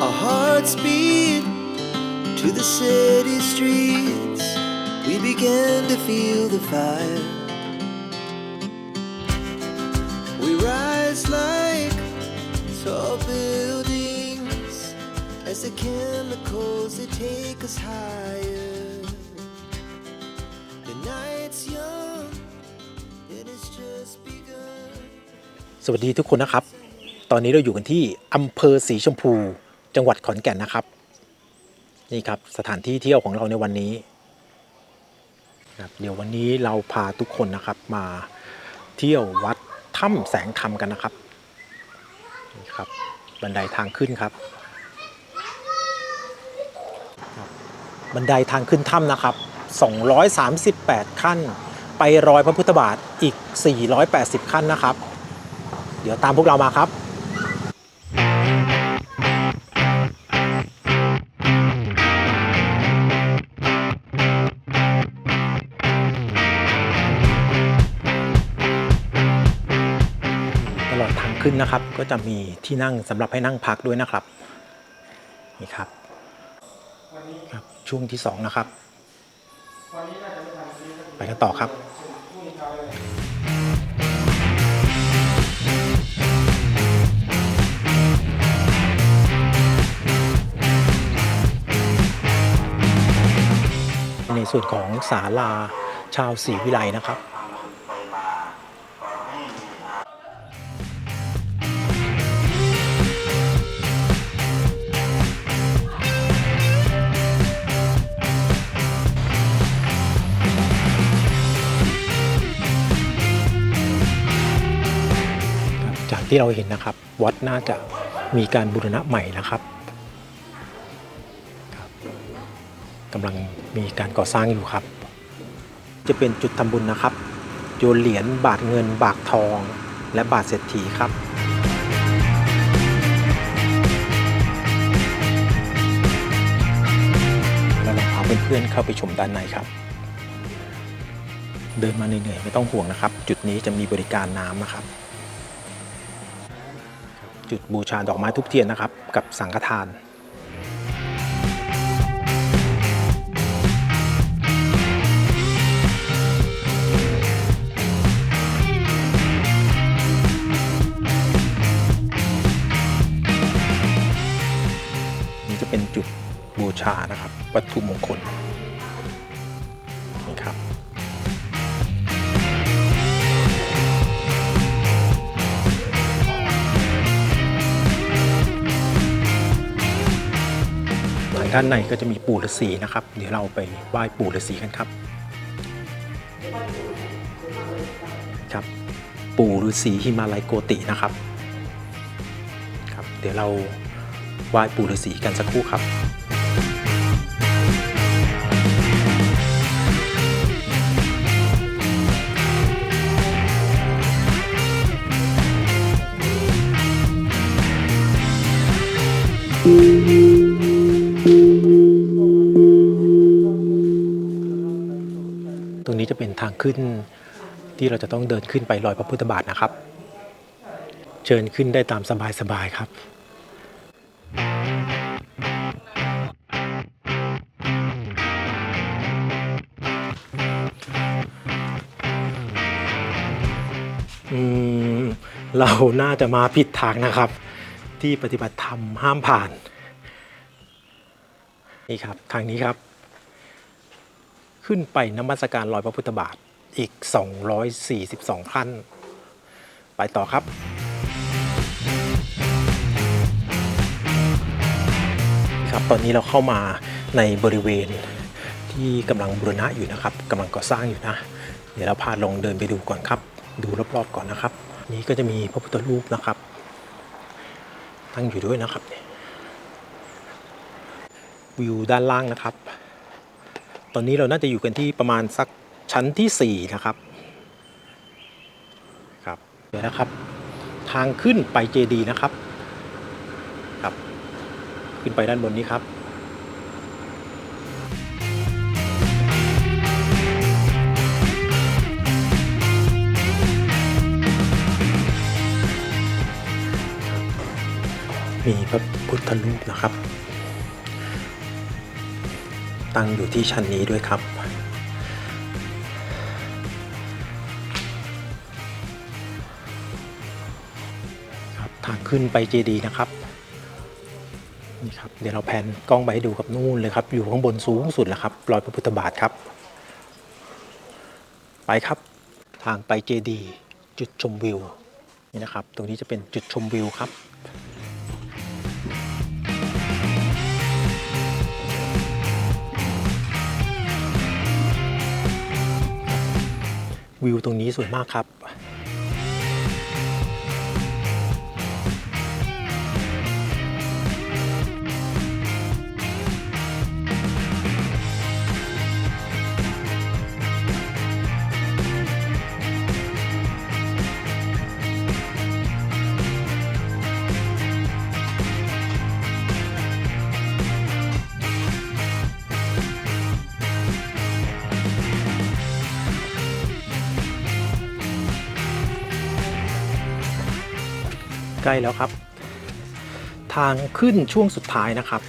Our hearts beat to the city streets. We began to feel the fire. We rise like tall buildings as the chemicals they take us higher. The night's young, it has just begun. สวัสดีทุกคนนะครับ ตอนนี้เราอยู่กันที่อำเภอสีชมพู จังหวัดขอนแก่นนะครับ นี่ครับสถานที่เที่ยวของเราในวันนี้ครับเดี๋ยววันนี้เราพาทุกคนนะครับมาเที่ยววัดถ้ำแสงธรรมกันนะครับนี่ครับบันไดทางขึ้นครับบบันไดทางขึ้นถ้ำนะครับ 238 ขั้น ไปรอยพระพุทธบาทอีก 480 ขั้นนะครับ เดี๋ยวตามพวกเรามาครับ ขึ้นนะครับ ก็จะมีที่นั่งสำหรับให้นั่งพักด้วยนะครับนี่ครับครับ ช่วงที่สองนะครับไปกันต่อครับในส่วนของศาลาชาวศรีวิไลนะครับ จากที่เราเห็นนะครับ วัดน่าจะมีการบูรณะใหม่นะครับครับกำลังมีการก่อสร้างอยู่ครับ จะเป็นจุดทำบุญนะครับ โยนเหรียญบาทเงิน บาททอง และบาทเศรษฐีครับแล้วเราพาเพื่อนๆเข้าไปชมด้านในครับ เดินมาเหนื่อยๆไม่ต้องห่วงนะครับ จุดนี้จะมีบริการน้ำนะครับ จุดบูชาดอกไม้ทุกเทียนนะครับ กับสังฆทานนี่จะเป็นจุดบูชานะครับ วัตถุมงคล ด้านในก็จะมีปู่ฤาษีนะครับ เดี๋ยวเราไปไหว้ปู่ฤาษีกันครับ ครับ ปู่ฤาษีหิมาลัยโกตินะครับครับ เดี๋ยวเราไหว้ปู่ฤาษีกันสักครู่ครับต นี้จะเป็นทางขึ้นที่เราจะต้องเดินขึ้นไปลอยพระพุทธบาทนะครับ เชิญขึ้นได้ตามสบายๆครับอืมเราน่าจะมาผิดทางนะครับ ที่ปฏิบัติธรรมห้ามผ่าน นี่ครับทางนี้ครับ ขึ้นไปนมัสการรอยพระพุทธบาทอีก 242ขั้น ไปต่อครับ ครับ ตอนนี้เราเข้ามาในบริเวณที่กำลังบูรณะอยู่นะครับกำลังก่อสร้างอยู่นะ เดี๋ยวเราพาลงเดินไปดูก่อนครับ ดูรอบๆก่อนนะครับ นี้ก็จะมีพระพุทธรูปนะครับ ตั้งอยู่ด้วยนะครับวิวด้านล่างนะครับ ตอนนี้เราน่าจะอยู่กันที่ประมาณสักชั้นที่ 4 นะครับ ครับ เดี๋ยวนะครับ ทางขึ้นไปเจดีย์นะครับ ครับ ขึ้นไปด้านบนนี้ครับมีพระพุทธรูปนะครับ ตั้งอยู่ที่ชั้นนี้ด้วยครับ ครับทางขึ้นไปเจดีนะครับนี่ครับเดี๋ยวเราแพนกล้องไปให้ดูกับนู่นเลยครับ อยู่ข้างบนสูงสุดแล้วครับรอยพระพุทธบาทครับ ไปครับทางไปเจดีจุดชมวิวนี่นะครับ ตรงนี้จะเป็นจุดชมวิวครับ วิวตรงนี้สวยมากครับ ใกล้แล้วครับ ทางขึ้นช่วงสุดท้ายนะครับ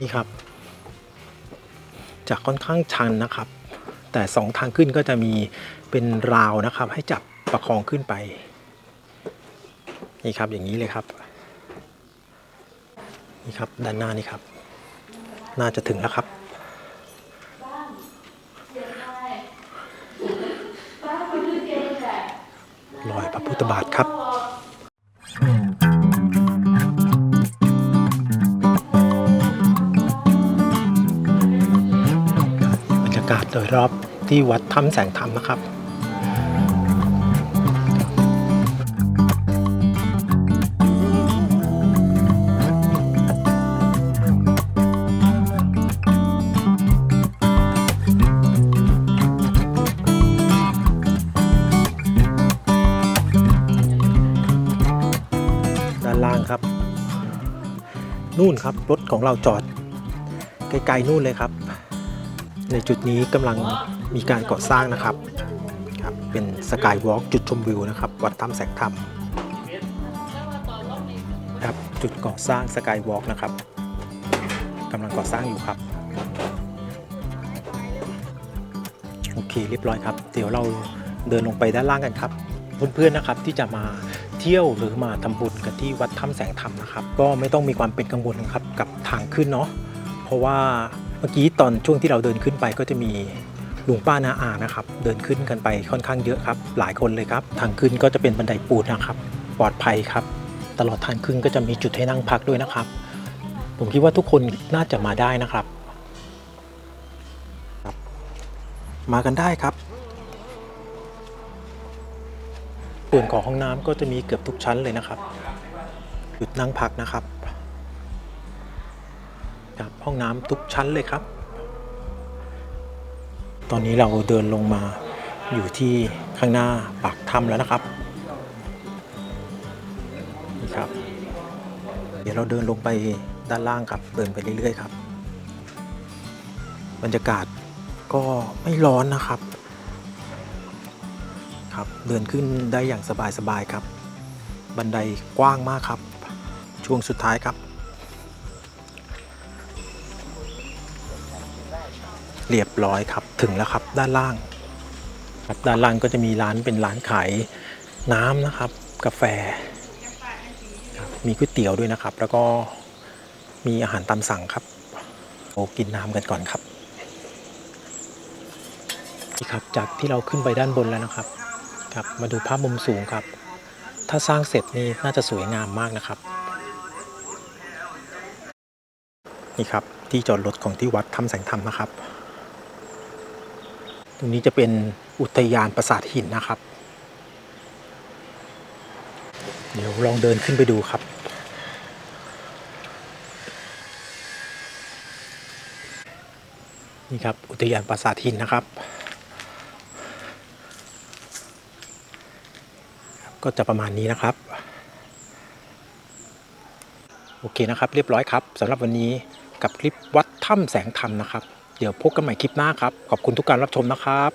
นี่ครับ จะค่อนข้างชันนะครับ แต่สองทางขึ้นก็จะมีเป็นราวนะครับ ให้จับประคองขึ้นไป นี่ครับอย่างนี้เลยครับ นี่ครับด้านหน้านี่ครับ น่าจะถึงแล้วครับรอยพระพุทธบาทครับ โดยรอบที่วัดถ้ำแสงธรรมนะครับด้านล่างครับ นู่นครับ รถของเราจอดไกลๆนู่นเลยครับ ในจุดนี้กำลังมีการก่อสร้างนะครับครับ เป็นสกายวอล์กจุดชมวิวนะครับ วัดถ้ำแสงธรรมครับจุดก่อสร้างสกายวอล์กนะครับกำลังก่อสร้างอยู่ครับ โอเคเรียบร้อยครับ เดี๋ยวเราเดินลงไปด้านล่างกันครับ เพื่อนๆนะครับที่จะมาเที่ยวหรือมาทำบุญกันที่วัดถ้ำแสงธรรมนะครับ ก็ไม่ต้องมีความเป็นกังวลครับกับทางขึ้นเนาะเพราะว่า เมื่อกี้ตอนช่วงที่เราเดินขึ้นไปก็จะมีลุงป้านาอานะครับ เดินขึ้นกันไปค่อนข้างเยอะครับ หลายคนเลยครับ ทางขึ้นก็จะเป็นบันไดปูนนะครับ ปลอดภัยครับ ตลอดทางขึ้นก็จะมีจุดให้นั่งพักด้วยนะครับ ผมคิดว่าทุกคนน่าจะมาได้นะครับ มากันได้ครับ ส่วนของห้องน้ำก็จะมีเกือบทุกชั้นเลยนะครับ จุดนั่งพักนะครับ ห้องน้ำทุกชั้นเลยครับ ตอนนี้เราเดินลงมาอยู่ที่ข้างหน้าปากถ้ำแล้วนะครับนี่ครับ เดี๋ยวเราเดินลงไปด้านล่างครับเดินไปเรื่อยๆครับบรรยากาศก็ไม่ร้อนนะครับครับ เดินขึ้นได้อย่างสบายๆครับ บันไดกว้างมากครับ ช่วงสุดท้ายครับ เรียบร้อยครับถึงแล้วครับด้านล่างครับด้านล่างก็จะมีร้านเป็นร้านขายน้ำนะครับ กาแฟรมีก๋วยเตี๋ยวด้วยนะครับ แล้วก็มีอาหารตามสั่งครับโอ้กินน้ำกันก่อนครับนี่ครับจากที่เราขึ้นไปด้านบนแล้วนะครับครับ มาดูภาพมุมสูงครับ ถ้าสร้างเสร็จนี่น่าจะสวยงามมากนะครับ นี่ครับที่จอดรถของที่วัดถ้ำแสงธรรมนะครับ ตรงนี้จะเป็นอุทยานปราสาทหินนะครับ เดี๋ยวลองเดินขึ้นไปดูครับนี่ครับอุทยานปราสาทหินนะครับ ก็จะประมาณนี้นะครับ โอเคนะครับ เรียบร้อยครับสำหรับวันนี้กับคลิปวัดถ้ำแสงธรรมนะครับ เดี๋ยวพบกันใหม่คลิปหน้าครับ ขอบคุณทุกการรับชมนะครับ